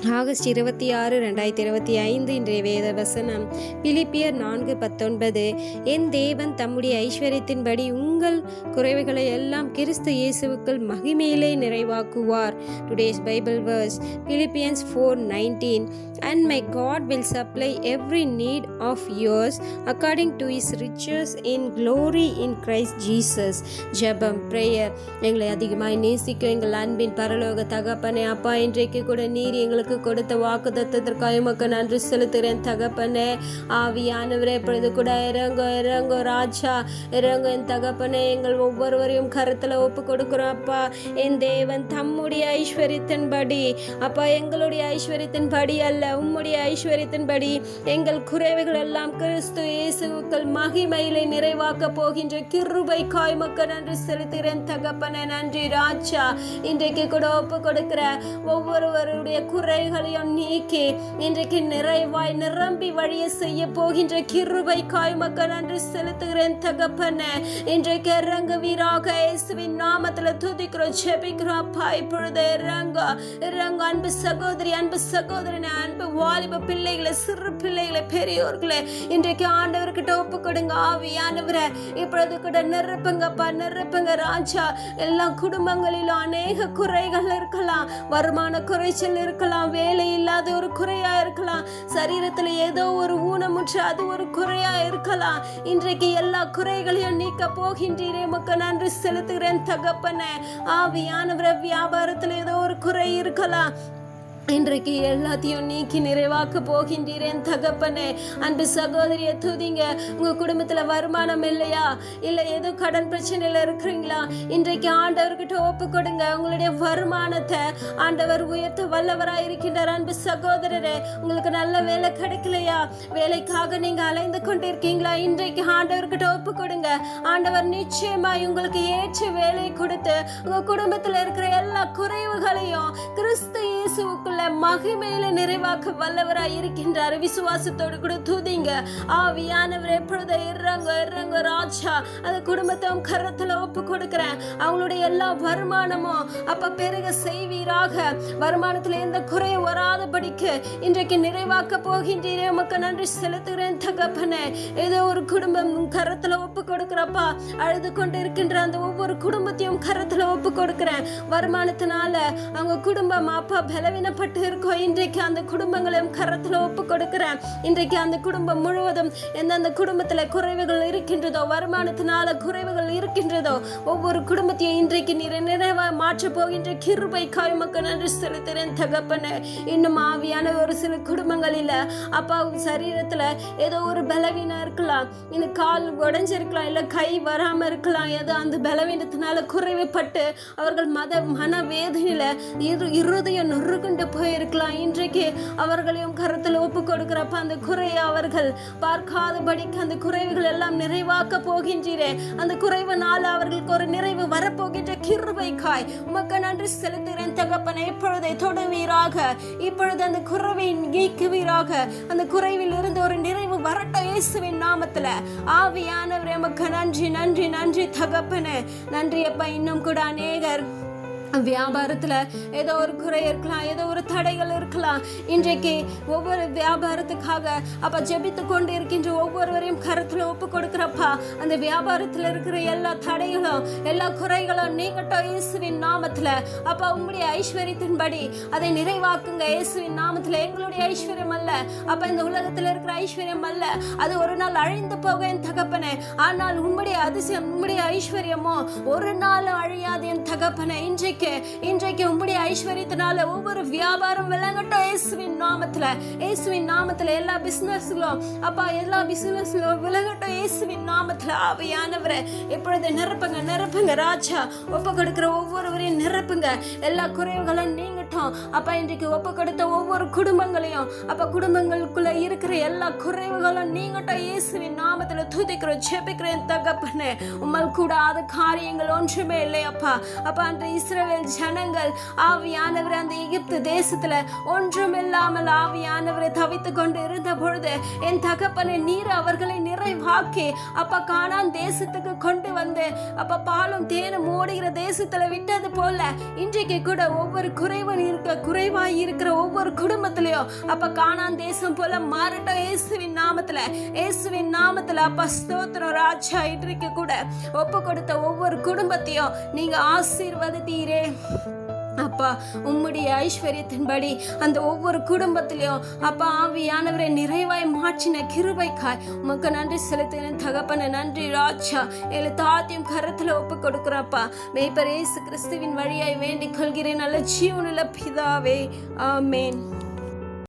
August இருபத்தி ஆறு ரெண்டாயிரத்தி இருபத்தி ஐந்து இன்றைய வேத வசனம் பிலிப்பியர் நான்கு பத்தொன்பது. என் தேவன் தம்முடைய ஐஸ்வர்யத்தின்படி உங்கள் குறைவுகளை எல்லாம் கிறிஸ்து இயேசுவுக்குள் மகிமையிலே நிறைவாக்குவார். Today's Bible verse Philippians four nineteen and my God will supply every need of yours according to his riches in glory in Christ Jesus ஜபம் ப்ரேயர் எங்களை அதிகமாக நேசிக்க எங்கள் அன்பின் பரலோக தகப்பனே அப்பா இன்றைக்கு கூட நீர் எங்களுக்கு கொடுத்த வாக்கு தத்துவத்திற்காக உமக்கு நன்றி செலுத்துகிறேன் தகப்பனே. ஆவியானவரே இப்பொழுது கூட இறங்கோ இறங்கோ ராஜா. இறங்கோ என் தகப்பனே எங்கள் ஒவ்வொருவரையும் கருத்தில் ஒப்பு கொடுக்குறோம் அப்பா. என் தேவன் தம்முடைய ஐஸ்வர்யத்தின்படி. அப்பா எங்களுடைய ஐஸ்வர்யத்தின்படி அல்ல உம்முடைய ஐஸ்வர்யத்தின்படி. எங்கள் குறைவுகள் எல்லாம் கிறிஸ்து இயேசுக்கள் மகிமையிலே நிறைவாக்க போகின்ற கிருபை காய்மக்க நன்றி செலுத்துகிறேன் தகப்பனே. நன்றி ராஜா. இன்றைக்கு கூட ஒப்பு கொடுக்கிற ஒவ்வொருவருடைய குறை குறைகளையும் நீக்கி இன்றைக்கு நிறைவாய் நிரம்பி வழிய செய்ய போகின்ற கிருபை காய்மக்க நன்றி செலுத்துகிறேன் தகப்பனே. இன்றைக்கு இறங்கு வீராக இயேசுவின் நாமத்துல துதிக்கிறோம் ஜெபிக்கிறோம். அப்பா இப்பொழுது இறங்க இறங்க. அன்பு சகோதரி அன்பு சகோதரனை அன்பு வாலிப பிள்ளைகளை சிறு பிள்ளைகளை பெரியோர்களை இன்றைக்கு ஆண்டவர்கிட்ட ஒப்பு கொடுங்க ஆவியானவரை. இப்பொழுது கூட நிரப்புங்கப்பா நிரப்புங்க ராஜா. எல்லா குடும்பங்களிலும் அநேக குறைகள் இருக்கலாம் வருமான குறைச்சல் இருக்கலாம். வேலை இல்லாத ஒரு குறையா இருக்கலாம் சரீரத்துல ஏதோ ஒரு ஊனமுற்று அது ஒரு குறையா இருக்கலாம். இன்றைக்கு எல்லா குறைகளையும் நீக்க போகின்றீரே உமக்கு நன்றி செலுத்துகிறேன் தகப்பன. ஆவியானவர வியாபாரத்துல ஏதோ ஒரு குறை இருக்கலாம். இன்றைக்கு எல்லாத்தையும் நீக்கி நிறைவாக்க போகின்றீரேன் தகப்பனே. அன்பு சகோதரியை துதிங்க. உங்க குடும்பத்துல வருமானம் இல்லையா? இல்ல ஏதோ கடன் பிரச்சனையில இருக்கிறீங்களா? இன்றைக்கு ஆண்டவர்கிட்ட ஒப்பு கொடுங்க. உங்களுடைய வருமானத்தை ஆண்டவர் உயர்த்த வல்லவராக இருக்கின்றார். அன்பு சகோதரரே உங்களுக்கு நல்ல வேலை கிடைக்கலையா? வேலைக்காக நீங்க அலைந்து கொண்டிருக்கீங்களா? இன்றைக்கு ஆண்டவர்கிட்ட ஒப்பு கொடுங்க. ஆண்டவர் நிச்சயமாக உங்களுக்கு ஏற்ற வேலை கொடுத்து உங்க குடும்பத்துல இருக்கிற எல்லா குறைவுகளையும் கிறிஸ்து இயேசுவுக்குள்ள மகிமையில நிறைவாக்க வல்லவராய் இருக்கின்றார். விசுவாசத்தோடு கூட தூதிங்க. ஆவியானவர் எப்பொழுது இறங்க இறங்க ராஜா. அந்த குடும்பத்தை உன் கரத்துல ஒப்பு கொடுக்கிறேன். அவங்களுடைய எல்லா வருமானமும் அப்ப பெருக செய்வீராக. வருமானத்துல எந்த குறையும் வராதபடிக்கு இன்றைக்கு நிறைவாக்க போகின்றீரே. உமக்கு நன்றி செலுத்துகிறேன் தகப்பனே. ஏதோ ஒரு குடும்பம் உன் கரத்துல ஒப்பு கொடுக்கிறப்பா. அழுது கொண்டு இருக்கின்ற அந்த ஒவ்வொரு குடும்பத்தையும் கரத்துல ஒப்பு கொடுக்கிறேன். வருமானத்தினால அவங்க குடும்பம் அப்பா பலவீனப்பட்டு இருக்கோ இன்றைக்கு அந்த குடும்பங்களையும் கரத்துல ஒப்பு கொடுக்கிறேன். இன்றைக்கு அந்த குடும்பம் முழுவதும் எந்தெந்த குடும்பத்துல குறைவுகள் இருக்கின்றதோ வருமானத்தினால குறைவுகள் இருக்கின்றதோ ஒவ்வொரு குடும்பத்தையும் இன்றைக்கு நீர் நிறைவா மாற்ற போகின்ற கிருபை காய்மக்கு நன்றி செலுத்துறேன் தகப்பன. இன்னும் ஆவியான ஒரு சில குடும்பங்களில் அப்பா சரீரத்துல ஏதோ ஒரு பலவீனம் இருக்கலாம். இந்த கால் உடைஞ்சிருக்கலாம் இல்லை கை வராம இருக்கலாம். ஏதோ அந்த பலவீனத்தினால குறைவுப்பட்டு அவர்கள் மத மன வேதனையில இரு இருதயம் நொறுகுண்டு போயிருக்கலாம். இன்றைக்கு அவர்களையும் கருத்தில் ஒப்பு கொடுக்கிறப்ப அந்த குறையை அவர்கள் பார்க்காதபடிக்கு அந்த குறைவுகள் எல்லாம் நிறைவாக்க போகின்றீரே. அந்த குறைவு நாள் அவர்களுக்கு ஒரு நிறைவு வரப்போகின்ற கிருபை காய் உமக்கு நன்றி செலுத்துகிறேன் தகப்பனை. இப்பொழுதை தொடுவீராக. இப்பொழுது அந்த குறைவை நீக்குவீராக. அந்த குறைவில் இருந்து ஒரு நிறைவு வரட்டும் இயேசுவின் நாமத்தில். ஆவியானவர் எமக்கு நன்றி நன்றி நன்றி தகப்பனு. நன்றி அப்பா இன்னும் கூட அநேகர். வியாபாரத்தில் ஏதோ ஒரு குறை இருக்கலாம் ஏதோ ஒரு தடைகள் இருக்கலாம். இன்றைக்கு ஒவ்வொரு வியாபாரத்துக்காக அப்போ ஜெபித்து கொண்டு இருக்கின்ற ஒவ்வொருவரையும் கருத்தில் ஒப்பு கொடுக்குறப்பா அந்த வியாபாரத்தில் இருக்கிற எல்லா தடைகளும் எல்லா குறைகளும் நீங்கட்டும் இயேசுவின் நாமத்தில். அப்பா உங்களுடைய ஐஸ்வர்யத்தின்படி அதை நிறைவாக்குங்க. இயேசுவின் நாமத்தில் எங்களுடைய ஐஸ்வர்யம் அல்ல. அப்போ இந்த உலகத்தில் இருக்கிற ஐஸ்வர்யம் அல்ல. அது ஒரு நாள் அழிந்து போக என் தகப்பனே. ஆனால் உங்களுடைய அதிசயம் உங்களுடைய ஐஸ்வர்யமோ ஒரு நாள் அழியாது என் தகப்பனே. இன்றைக்கு இன்றைக்கு உம்முடைய ஐஸ்வர்யத்தினால ஒவ்வொரு வியாபாரம் விளங்கட்டும் இயேசுவின் நாமத்துல. இயேசுவின் நாமத்துல எல்லா பிசினஸ்களும் அப்பா எல்லா பிசினஸ்களும் விளங்கட்டும் இயேசுவின் நாமத்துல. ஆவியானவரை எப்பொழுது நிரப்புங்க நிரப்புங்க ராஜா. ஒப்பு கொடுக்குற ஒவ்வொருவரையும் நிரப்புங்க. எல்லா குறைவுகளும் நீங்கட்டும். அப்பா இன்றைக்கு ஒப்பு கொடுத்த ஒவ்வொரு குடும்பங்களையும் அப்ப குடும்பங்களுக்குள்ள இருக்கிற எல்லா குறைவுகளும் நீங்கட்டும் இயேசுவின் நாமத்துல. துதிக்கிறோம் ஜெபிக்கிறேன் தகப்பனே. உம்மல் கூடாத காரியங்கள் ஒன்றுமே இல்லையப்பா. அப்பா அந்த இஸ்ரேல் ஜனங்கள் ஆவியானவர் அந்த எகிப்து தேசத்துல ஒன்றுமில்லாமல் ஆவியானவரை தவித்து கொண்டு இருந்த பொழுது என் தகப்பனை நீர் அவர்களை நிறைவாக்கி அப்ப காணான் தேசத்துக்கு கொண்டு வந்து அப்ப பாலும் தேனும் ஓடுகிற தேசத்துல விட்டது போல இன்றைக்கு கூட ஒவ்வொரு குறைவன் இருக்க குறைவாய் இருக்கிற ஒவ்வொரு குடும்பத்திலையும் அப்ப காணான் தேசம் போல மாறட்டும். இயேசுவின் நாமத்துல இயேசுவின் நாமத்துல அப்ப ஸ்தோத்திரம் ராஜா இன்றைக்கு கூட ஒப்பு கொடுத்த ஒவ்வொரு குடும்பத்தையும் நீங்க ஆசீர்வதித்தீரே அப்பா உம்முடைய ஐஸ்வர்யத்தின்படி அந்த ஒவ்வொரு குடும்பத்திலையும் அப்பா ஆவியானவரை நிறைவாய் மாற்றின கிருபைக்காய். உமக்கு நன்றி செலுத்தின தகப்பன நன்றி ராஜா. எல்ல தாத்தையும் கருத்துல ஒப்பு கொடுக்குறப்பா மேய்ப்பர் ஏசு கிறிஸ்துவின் வழியாய் வேண்டிக் கொள்கிறேன். நல்ல ஜீவனுள்ள பிதாவே. ஆமேன்.